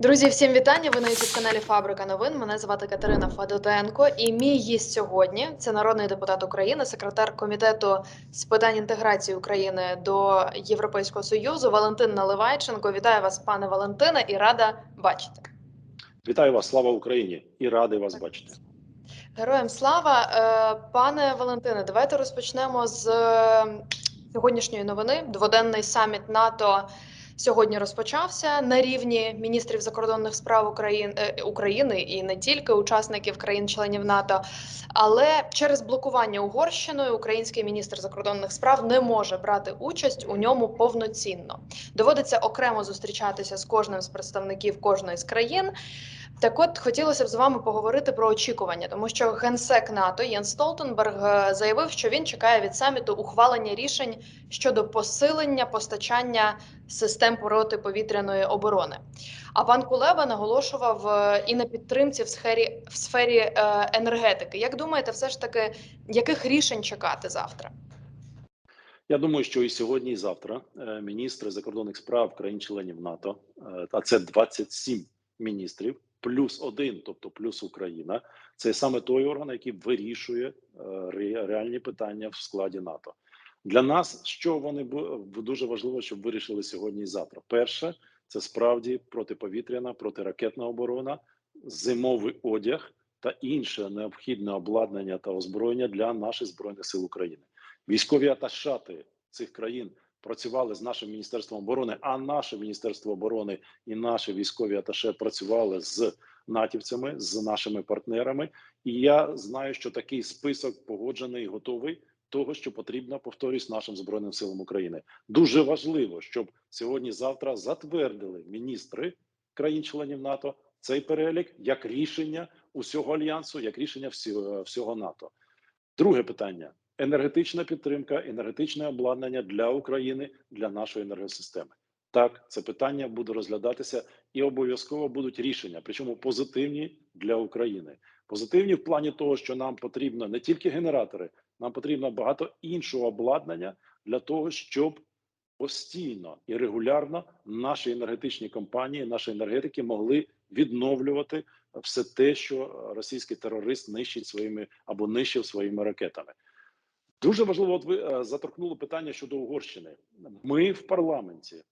Друзі, всім вітання. Ви на youtube каналі Фабрика новин. Мене звати Катерина Федотенко. І мій гість сьогодні це народний депутат України, секретар комітету з питань інтеграції України до Європейського союзу Валентин Наливайченко. Вітаю вас, пане Валентине, і рада бачити. Вітаю вас, слава Україні, і радий вас бачити. Героям слава, Е, пане Валентине. Давайте розпочнемо з е, сьогоднішньої новини. Дводенний саміт НАТО сьогодні розпочався на рівні міністрів закордонних справ України, е, України і не тільки учасників країн-членів НАТО. Але через блокування Угорщиною український міністр закордонних справ не може брати участь у ньому повноцінно. Доводиться окремо зустрічатися з кожним з представників кожної з країн. Так, от хотілося б з вами поговорити про очікування, тому що генсек НАТО Єн Столтенберг е, заявив, що він чекає від саміту ухвалення рішень щодо посилення постачання систем протиповітряної оборони. А пан Кулеба наголошував е, і на підтримці в сфері в сфері е, енергетики. Як думаєте, все ж таки яких рішень чекати завтра? Я думаю, що і сьогодні, і завтра міністри закордонних справ країн-членів НАТО, а це 27 міністрів, плюс один, тобто плюс Україна. Це саме той орган, який вирішує е, реальні питання в складі НАТО. Для нас що вони дуже важливо, щоб вирішили сьогодні і завтра. Перше, це справді протиповітряна, протиракетна оборона, зимовий одяг та інше необхідне обладнання та озброєння для наших збройних сил України. Військові аташати цих країн працювали з нашим міністерством оборони, а наше міністерство оборони і наші військові аташе працювали з натівцями, з нашими партнерами. І я знаю, що такий список погоджений готовий того, що потрібно, повторюсь, нашим збройним силам України. Дуже важливо, щоб сьогодні-завтра затвердили міністри країн-членів НАТО цей перелік як рішення усього альянсу, як рішення всього, всього НАТО. Друге питання: енергетична підтримка, енергетичне обладнання для України для нашої енергосистеми. Так, це питання буде розглядатися і обов'язково будуть рішення, причому позитивні для України. Позитивні в плані того, що нам потрібно не тільки генератори, нам потрібно багато іншого обладнання для того, щоб постійно і регулярно наші енергетичні компанії, наші енергетики могли відновлювати все те, що російський терорист нищить своїми або нищив своїми ракетами. Дуже важливо, от ви е, заторкнули питання щодо Угорщини. Ми в парламенті е,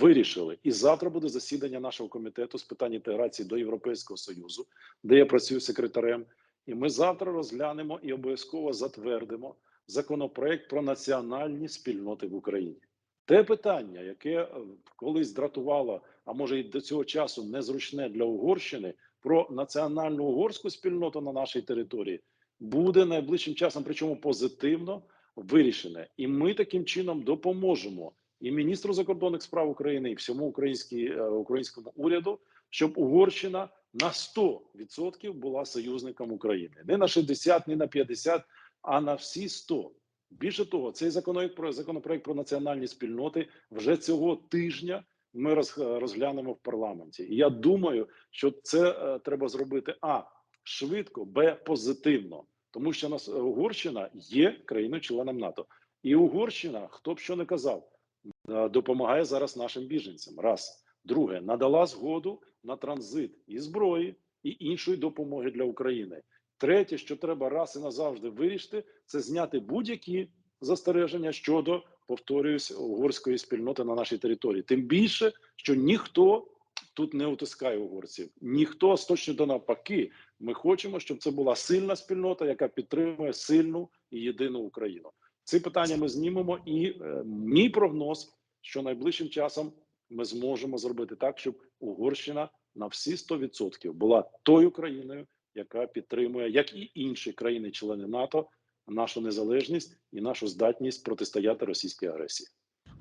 вирішили, і завтра буде засідання нашого комітету з питань інтеграції до Європейського союзу, де я працюю секретарем. І ми завтра розглянемо і обов'язково затвердимо законопроект про національні спільноти в Україні. Те питання, яке е, колись дратувало, а може і до цього часу незручне для Угорщини, про національну угорську спільноту на нашій території, буде найближчим часом, причому позитивно вирішене. І ми таким чином допоможемо і міністру закордонних справ України, і всьому е, українському уряду, щоб Угорщина на 100% була союзником України, не на 60, не на 50, а на всі 100. Більше того, цей законопроект про законопроект про національні спільноти вже цього тижня ми роз- розглянемо в парламенті. І я думаю, що це е, треба зробити а швидко, б позитивно, тому що нас Угорщина є країною-членом НАТО, і Угорщина, хто б що не казав, е, допомагає зараз нашим біженцям. Раз друге, надала згоду на транзит і зброї і іншої допомоги для України. Третє, що треба раз і назавжди вирішити, це зняти будь-які застереження щодо повторююсь угорської спільноти на нашій території. Тим більше, що ніхто тут не утискає угорців, ніхто з точно до навпаки. Ми хочемо, щоб це була сильна спільнота, яка підтримує сильну і єдину Україну. Ці питання ми знімемо, і е, мій прогноз, що найближчим часом ми зможемо зробити так, щоб Угорщина на всі 100% була тою країною, яка підтримує, як і інші країни-члени НАТО, нашу незалежність і нашу здатність протистояти російській агресії.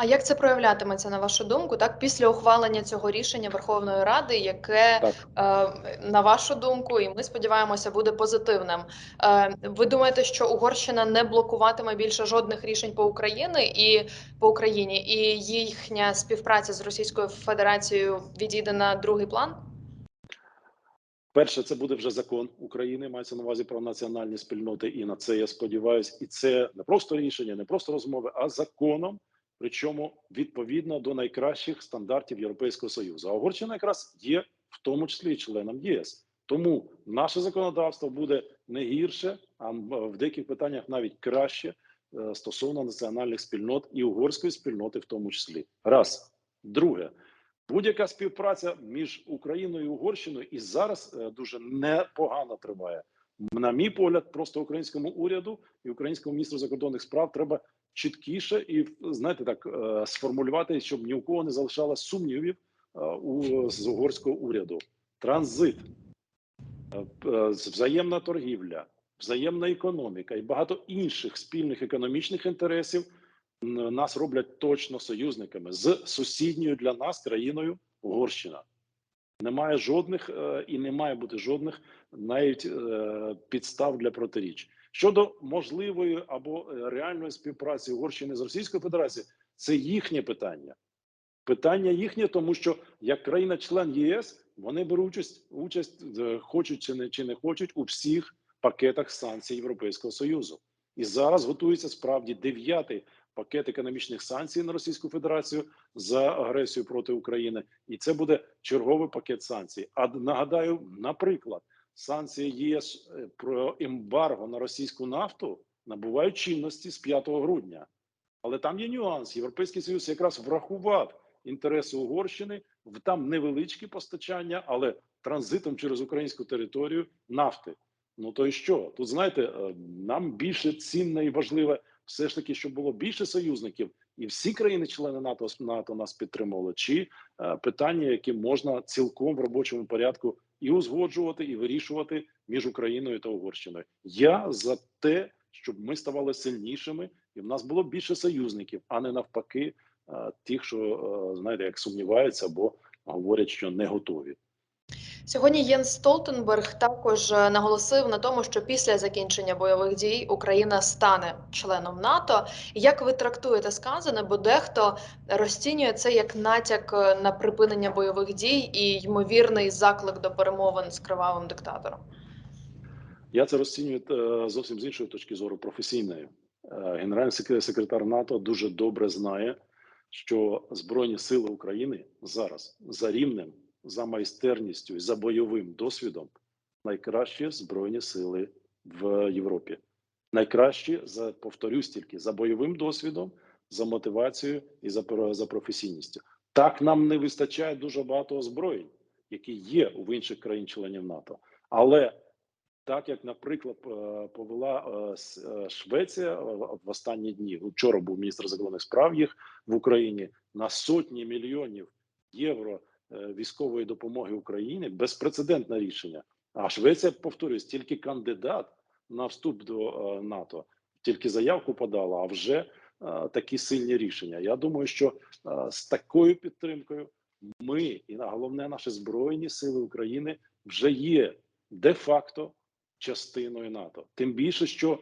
А як це проявлятиметься на вашу думку? Так, після ухвалення цього рішення Верховної Ради, яке Так. е, на вашу думку, і ми сподіваємося, буде позитивним. Е, ви думаєте, що Угорщина не блокуватиме більше жодних рішень по Україні і по Україні, і їхня співпраця з Російською Федерацією відійде на другий план? Перше, це буде вже закон України, мається на увазі про національні спільноти, і на це я сподіваюся. І це не просто рішення, не просто розмови, а законом причому відповідно до найкращих стандартів Європейського Союзу. А Угорщина якраз є в тому числі членом ЄС. Тому наше законодавство буде не гірше, а в деяких питаннях навіть краще е, стосовно національних спільнот і угорської спільноти, в тому числі. Раз друге, будь-яка співпраця між Україною і Угорщиною і зараз е, дуже непогано триває. На мій погляд, просто українському уряду і українському міністру закордонних справ треба чіткіше і знаєте, так е, сформулювати, щоб ні у кого не залишалось сумнівів е, у з угорського уряду. Транзит, е, взаємна торгівля, взаємна економіка і багато інших спільних економічних інтересів нас роблять точно союзниками з сусідньою для нас країною Угорщина. Немає жодних і не має бути жодних навіть підстав для протиріч. Щодо можливої або е, реальної співпраці Угорщини з Російською Федерацією, це їхнє питання. Питання їхнє, тому що як країна-член ЄС вони беруть участь, участь е, хочуть чи не чи не хочуть у всіх пакетах санкцій Європейського союзу. І зараз готується справді дев'ятий пакет економічних санкцій на Російську Федерацію за агресію проти України, і це буде черговий пакет санкцій. А нагадаю, наприклад, санкції ЄС е, про ембарго на російську нафту набувають чинності з 5 грудня. Але там є нюанс. Європейський союз якраз врахував інтереси Угорщини в там невеличкі постачання, але транзитом через українську територію нафти. Ну то і що? Тут знаєте, е, нам більше цінне і важливе все ж таки, щоб було більше союзників, і всі країни-члени НАТО НАТО нас підтримували, чи е, питання, які можна цілком в робочому порядку і узгоджувати, і вирішувати між Україною та Угорщиною. Я за те, щоб ми ставали сильнішими, і в нас було більше союзників, а не навпаки, тих, що е, знаєте, як сумніваються або говорять, що не готові. Сьогодні Єнс Столтенберг також е, наголосив на тому, що після закінчення бойових дій Україна стане членом НАТО. Як ви трактуєте сказане? Бо дехто розцінює це як натяк е, на припинення бойових дій і ймовірний заклик до перемовин з кривавим диктатором. Я це розцінюю е, зовсім з іншої точки зору професійної. Генеральний секретар НАТО дуже добре знає, що Збройні сили України зараз за рівнем, за майстерністю і за бойовим досвідом найкращі збройні сили в Європі. Найкращі за повторюсь тільки за бойовим досвідом, за мотивацією і за, за професійністю. Так нам не вистачає дуже багато озброєнь, які є у інших країн-членів НАТО, але так як, наприклад, е, повела е, е, Швеція в останні дні. Вчора був міністр закордонних справ їх в Україні на сотні мільйонів євро військової допомоги Україні. Безпрецедентне рішення. А Швеція, повторюсь, тільки кандидат на вступ до е, НАТО, тільки заявку подала, а вже е, такі сильні рішення. Я думаю, що е, з такою підтримкою ми і головне наші збройні сили України вже є де-факто частиною НАТО. Тим більше, що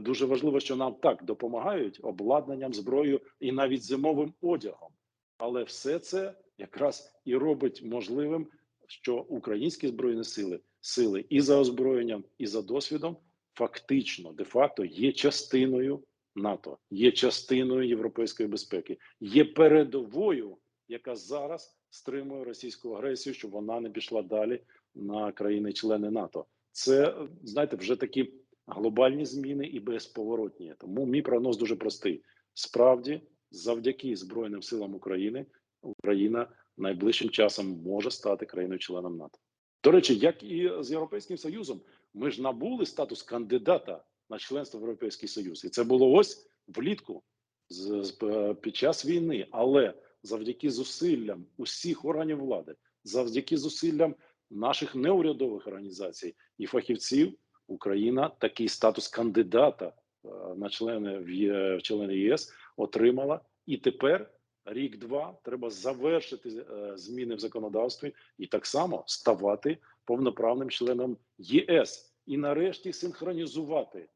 дуже важливо, що нам так допомагають обладнанням, зброєю і навіть зимовим одягом. Але все це якраз і робить можливим, що українські збройні сили, сили і за озброєнням, і за досвідом, фактично, де-факто є частиною НАТО, є частиною європейської безпеки, є передовою, яка зараз стримує російську агресію, щоб вона не пішла далі на країни-члени НАТО. Це знаєте, вже такі глобальні зміни і безповоротні. Тому мій прогноз дуже простий. Справді, завдяки Збройним силам України, Україна найближчим часом може стати країною-членом НАТО. До речі, як і з Європейським Союзом, ми ж набули статус кандидата на членство в Європейський Союз, і це було ось влітку з, з е, під час війни. Але завдяки зусиллям усіх органів влади, завдяки зусиллям наших неурядових організацій і фахівців, Україна такий статус кандидата е, на члени в в члени ЄС отримала, і тепер рік-два треба завершити е, зміни в законодавстві і так само ставати повноправним членом ЄС і нарешті синхронізувати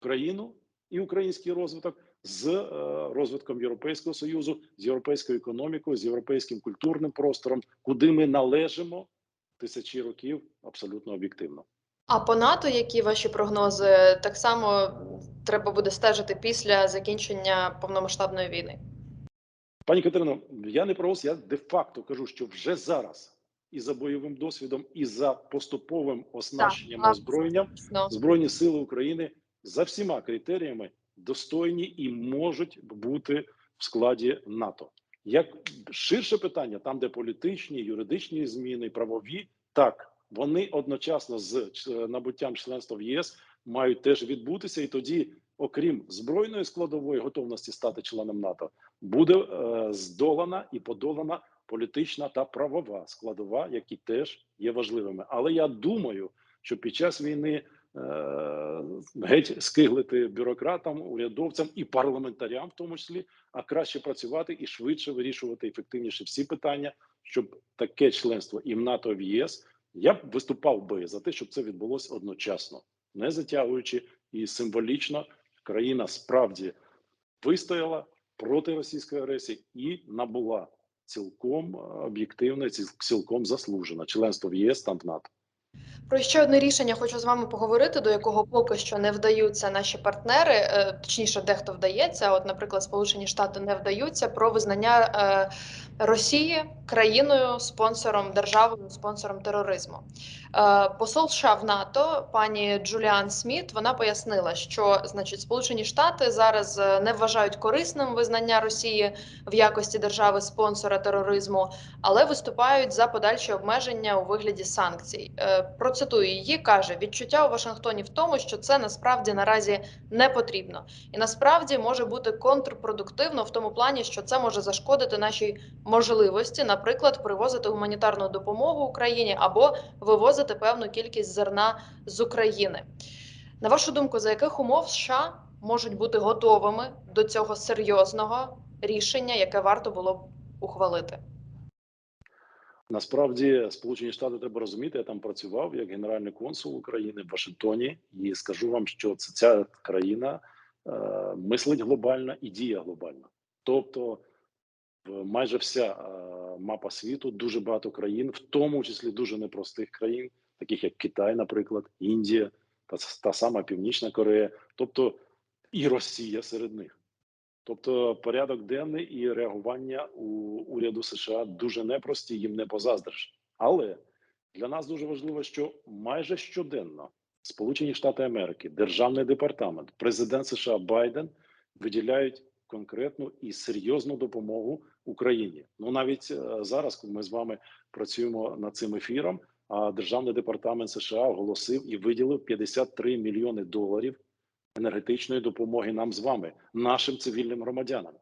Україну і український розвиток з е, розвитком Європейського союзу, з європейською економікою, з європейським культурним простором, куди ми належимо тисячі років абсолютно об'єктивно. А по НАТО, які ваші прогнози, так само треба буде стежити після закінчення повномасштабної війни? Пані Катерино, я не про вас, я де-факто кажу, що вже зараз і за бойовим досвідом, і за поступовим оснащенням Так, озброєнням Збройні сили України за всіма критеріями достойні і можуть бути в складі НАТО. Як ширше питання, там, де політичні, юридичні зміни, правові, так вони одночасно з набуттям членства в ЄС мають теж відбутися, і тоді, окрім збройної складової готовності стати членом НАТО, буде е, здолана і подолана політична та правова складова, які теж є важливими. Але я думаю, що під час війни е, геть скиглити бюрократам, урядовцям і парламентарям, в тому числі, а краще працювати і швидше вирішувати ефективніше всі питання, щоб таке членство і в НАТО, і в ЄС. Я б виступав би за те, щоб це відбулося одночасно, не затягуючи і символічно країна справді вистояла проти російської агресії і набула цілком е, об'єктивно, цілком заслужено членство в ЄС та в НАТО. Про ще одне рішення хочу з вами поговорити, до якого поки що не вдаються наші партнери, е, точніше, дехто вдається. От, наприклад, Сполучені Штати не вдаються про визнання е, Росії країною, спонсором державою, спонсором тероризму. Е, Посол США в НАТО, пані Джуліан Сміт, вона пояснила, що значить Сполучені Штати зараз не вважають корисним визнання Росії в якості держави спонсора тероризму, але виступають за подальші обмеження у вигляді санкцій. Процитую її, каже: відчуття у Вашингтоні в тому, що це насправді наразі не потрібно, і насправді може бути контрпродуктивно в тому плані, що це може зашкодити нашій можливості, наприклад, привозити гуманітарну допомогу Україні або вивозити певну кількість зерна з України. На вашу думку, за яких умов США можуть бути готовими до цього серйозного рішення, яке варто було б ухвалити? Насправді, Сполучені Штати треба розуміти. Я там працював як генеральний консул України в Вашингтоні, і скажу вам, що це ця країна е, мислить глобально і діє глобально. Тобто, майже вся е, мапа світу, дуже багато країн, в тому числі дуже непростих країн, таких як Китай, наприклад, Індія, та, та сама Північна Корея, тобто і Росія серед них. Тобто порядок денний і реагування у уряду США дуже непрості, їм не позаздриш. Але для нас дуже важливо, що майже щоденно Сполучені Штати Америки, Державний департамент, президент США Байден виділяють конкретну і серйозну допомогу Україні. Ну навіть е, зараз, коли ми з вами працюємо над цим ефіром, а Державний департамент США оголосив і виділив 53 мільйони доларів енергетичної допомоги нам з вами, нашим цивільним громадянам.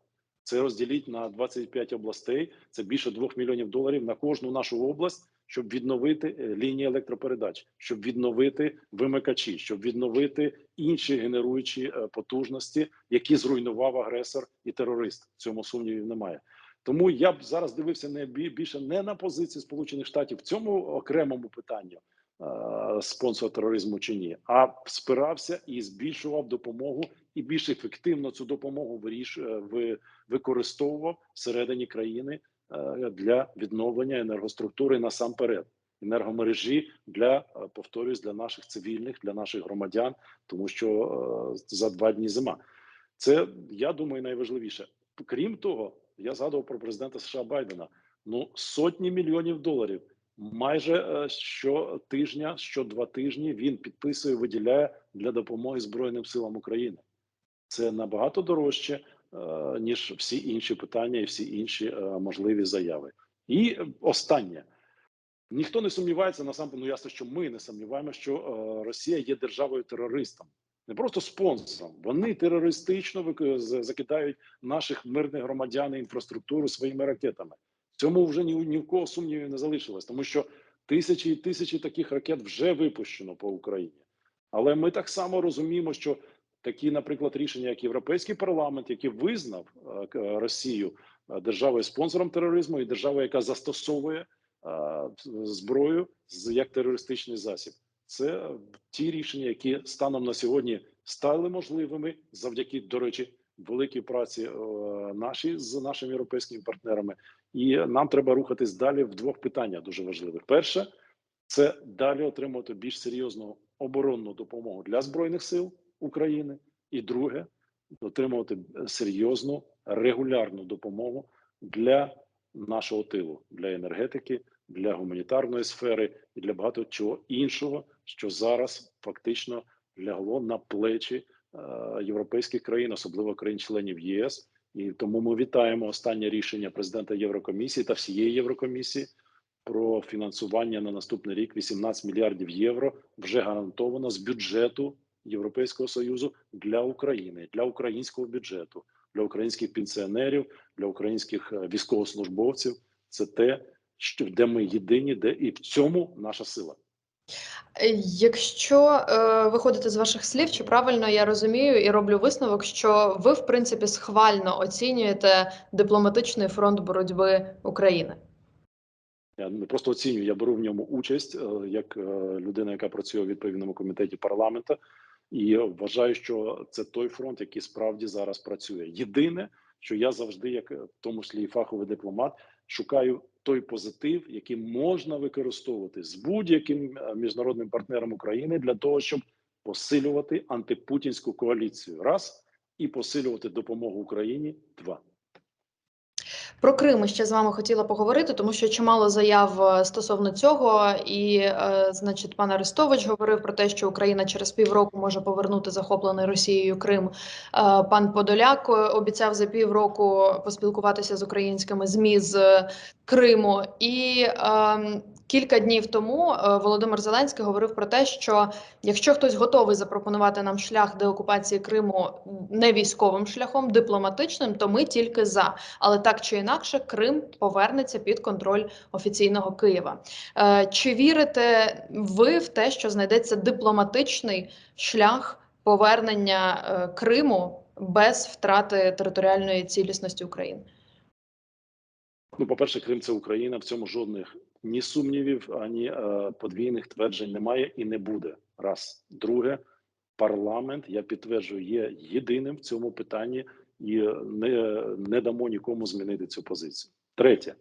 Це розділіть на 25 областей. Це більше 2 мільйонів доларів на кожну нашу область, щоб відновити е, лінії електропередач, щоб відновити вимикачі, щоб відновити інші генеруючі е, потужності, які зруйнував агресор і терорист. В цьому сумнівів немає. Тому я б зараз дивився не більше не на позиції Сполучених Штатів в цьому окремому питанні, спонсор тероризму чи ні, а спирався і збільшував допомогу і більш ефективно цю допомогу виріш, е, використовував всередині країни е, для відновлення енергоструктури насамперед. Енергомережі для е, повторюсь для наших цивільних, для наших громадян, тому що е, за два дні зима. Це я думаю найважливіше. Крім того, я згадував про президента США Байдена. Ну сотні мільйонів доларів. Майже е, щотижня, що два тижні він підписує, виділяє для допомоги Збройним силам України. Це набагато дорожче, е, ніж всі інші питання і всі інші е, можливі заяви. І останнє. Ніхто не сумнівається насамперед, ну ясно, що ми не сумніваємося, що Росія є державою терористом, не просто спонсором. Вони терористично закидають наших мирних громадян і інфраструктуру своїми ракетами. Цьому вже ні, ні в кого сумнівів не залишилось, тому що тисячі і тисячі таких ракет вже випущено по Україні. Але ми так само розуміємо, що такі, наприклад, рішення, як Європейський парламент, який визнав е, Росію е, державою спонсором тероризму і державою, яка застосовує е, зброю як терористичний засіб, це ті рішення, які станом на сьогодні стали можливими завдяки, до речі, великій праці е, нашій з нашими європейськими партнерами. І нам треба рухатись далі в двох питаннях дуже важливих. Перше це далі отримувати більш серйозну оборонну допомогу для збройних сил України, і друге отримувати серйозну регулярну допомогу для нашого тилу, для енергетики, для гуманітарної сфери і для багато чого іншого, що зараз фактично лягло на плечі європейських країн, особливо країн-членів ЄС. І тому ми вітаємо останнє рішення президента Єврокомісії та всієї Єврокомісії про фінансування на наступний рік 18 мільярдів євро вже гарантовано з бюджету Європейського союзу для України, для українського бюджету, для українських пенсіонерів, для українських е, військовослужбовців. Це те, що де ми єдині, де і в цьому наша сила. Е, Якщо е, виходити з ваших слів, чи правильно я розумію і роблю висновок, що ви в принципі схвально оцінюєте дипломатичний фронт боротьби України? Я не просто оцінюю, я беру в ньому участь е, як е, людина, яка працює у відповідному комітеті парламенту, і вважаю, що це той фронт, який справді зараз працює. Єдине, що я завжди, як в тому числі і фаховий дипломат, шукаю той позитив, який можна використовувати з будь-яким е, міжнародним партнером України для того, щоб посилювати антипутінську коаліцію, раз і посилювати допомогу Україні. Два. Про Крим ще з вами хотіла поговорити, тому що чимало заяв е, стосовно цього, і е, значить, пан Арестович говорив про те, що Україна через півроку може повернути захоплений Росією Крим. Е, пан Подоляк обіцяв за півроку поспілкуватися з українськими змі з Криму. І е, кілька днів тому е, Володимир Зеленський говорив про те, що якщо хтось готовий запропонувати нам шлях деокупації Криму не військовим шляхом, дипломатичним, то ми тільки за. Але так чи інакше, Крим повернеться під контроль офіційного Києва. Е, Чи вірите ви в те, що знайдеться дипломатичний шлях повернення е, Криму без втрати територіальної цілісності України? Ну, по-перше, Крим це Україна. В цьому жодних ні сумнівів, ані е, подвійних тверджень немає і не буде. Раз. Друге, парламент, я підтверджую, є єдиним в цьому питанні і не, не дамо нікому змінити цю позицію. Третє,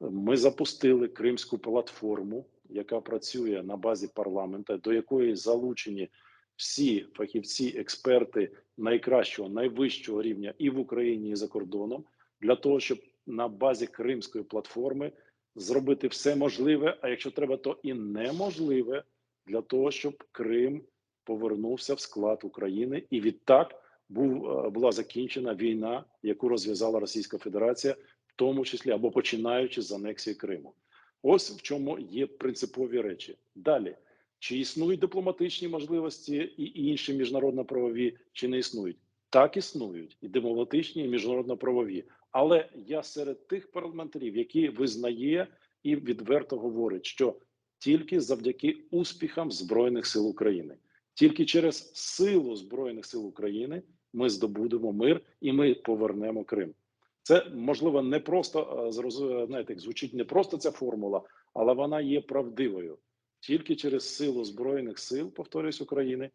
ми запустили Кримську платформу, яка працює на базі парламента, до якої залучені всі фахівці, експерти найкращого, найвищого рівня і в Україні, і за кордоном, для того, щоб на базі Кримської платформи зробити все можливе, а якщо треба, то і неможливе для того, щоб Крим повернувся в склад України, і відтак був е, була закінчена війна, яку розв'язала Російська Федерація, в тому числі або починаючи з анексії Криму. Ось в чому є принципові речі. Далі чи існують дипломатичні можливості і інші міжнародно-правові, чи не існують? Так існують і дипломатичні, і міжнародно-правові. Але я серед тих парламентарів, які визнає і відверто говорить, що тільки завдяки успіхам збройних сил України, тільки через силу збройних сил України ми здобудемо мир і ми повернемо Крим. Це можливо не просто е, знаєте, звучить не просто ця формула, але вона є правдивою. Тільки через силу збройних сил, повторюсь, України,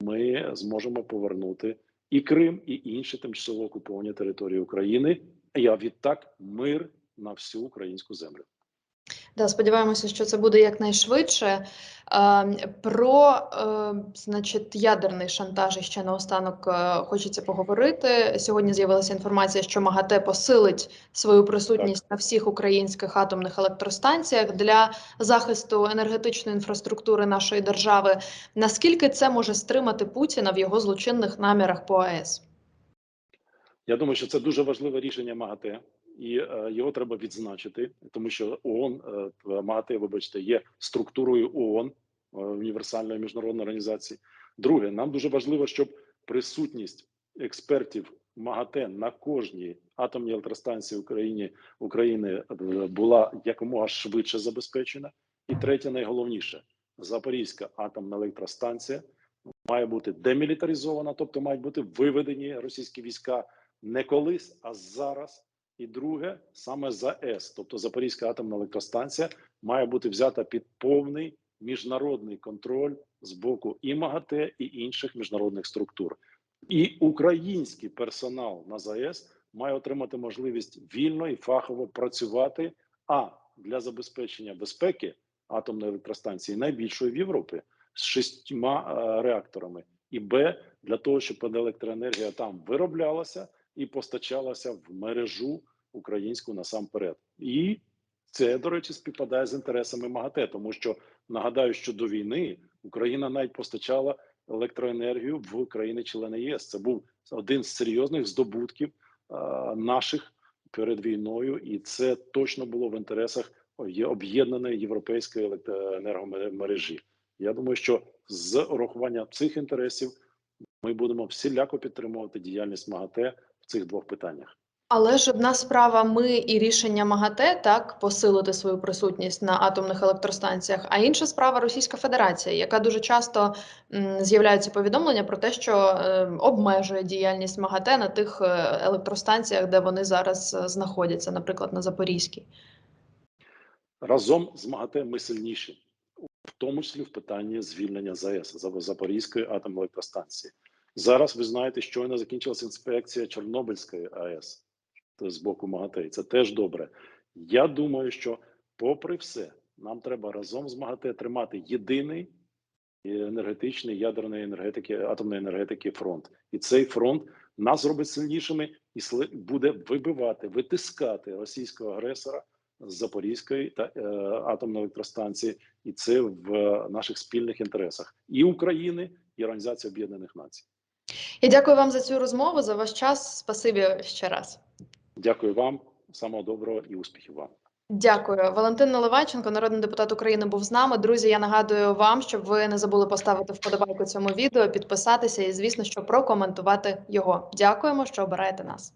ми зможемо повернути і Крим, і інші тимчасово окуповані території України. А відтак мир на всю українську землю. Да, сподіваємося, що це буде якнайшвидше. Е, Про е, значить, ядерний шантаж ще наостанок е, хочеться поговорити. Сьогодні з'явилася інформація, що МАГАТЕ посилить свою присутність на всіх українських атомних електростанціях для захисту енергетичної інфраструктури нашої держави. Наскільки це може стримати Путіна в його злочинних намірах по АЕС? Я думаю, що це дуже важливе рішення МАГАТЕ, і е, його треба відзначити, тому що ООН, е, МАГАТЕ, вибачте, є структурою ООН, е, універсальної міжнародної організації. Друге, нам дуже важливо, щоб присутність експертів МАГАТЕ на кожній атомній електростанції Україні України е, була якомога швидше забезпечена. І третє, найголовніше, Запорізька атомна електростанція має бути демілітаризована, тобто мають бути виведені російські війська не колись, а зараз. І друге, саме ЗАЕС, тобто Запорізька атомна електростанція, має бути взята під повний міжнародний контроль з боку і МАГАТЕ, і інших міжнародних структур. І український персонал на ЗАЕС має отримати можливість вільно і фахово працювати. А для забезпечення безпеки атомної електростанції найбільшої в Європі з шістьма е, реакторами, і Б для того, щоб електроенергія там вироблялася і постачалася в мережу українську насамперед. І це, до речі, співпадає з інтересами МАГАТЕ, тому що нагадаю, що до війни Україна навіть постачала електроенергію в країни-члени ЄС. Це був один з серйозних здобутків е, наших перед війною, і це точно було в інтересах об'єднаної європейської електроенергомережі. Я думаю, що з урахуванням цих інтересів ми будемо всіляко підтримувати діяльність МАГАТЕ в цих двох питаннях. Але ж одна справа ми і рішення МАГАТЕ так посилити свою присутність на атомних електростанціях. А інша справа Російська Федерація, яка дуже часто з'являються повідомлення про те, що е, обмежує діяльність МАГАТЕ на тих е, електростанціях, де вони зараз е, знаходяться, наприклад, на Запорізькій. Разом з МАГАТЕ ми сильніші, в тому числі в питанні звільнення ЗАЕС Зап- Запорізької атомної електростанції. Зараз ви знаєте, щойно закінчилася інспекція Чорнобильської АЕС з боку МАГАТЕ. Це теж добре. Я думаю, що, попри все, нам треба разом з МАГАТЕ тримати єдиний енергетичний ядерної енергетики, атомної енергетики фронт. І цей фронт нас зробить сильнішими і буде вибивати, витискати російського агресора з Запорізької та е, атомної електростанції, і це в е, наших спільних інтересах і України, і Організації Об'єднаних Націй. Я дякую вам за цю розмову, за ваш час. Спасибі ще раз. Дякую вам, самого доброго і успіхів вам. Дякую. Валентин Наливайченко, народний депутат України, був з нами. Друзі, я нагадую вам, щоб ви не забули поставити вподобайку цьому відео, підписатися і, звісно, що прокоментувати його. Дякуємо, що обираєте нас.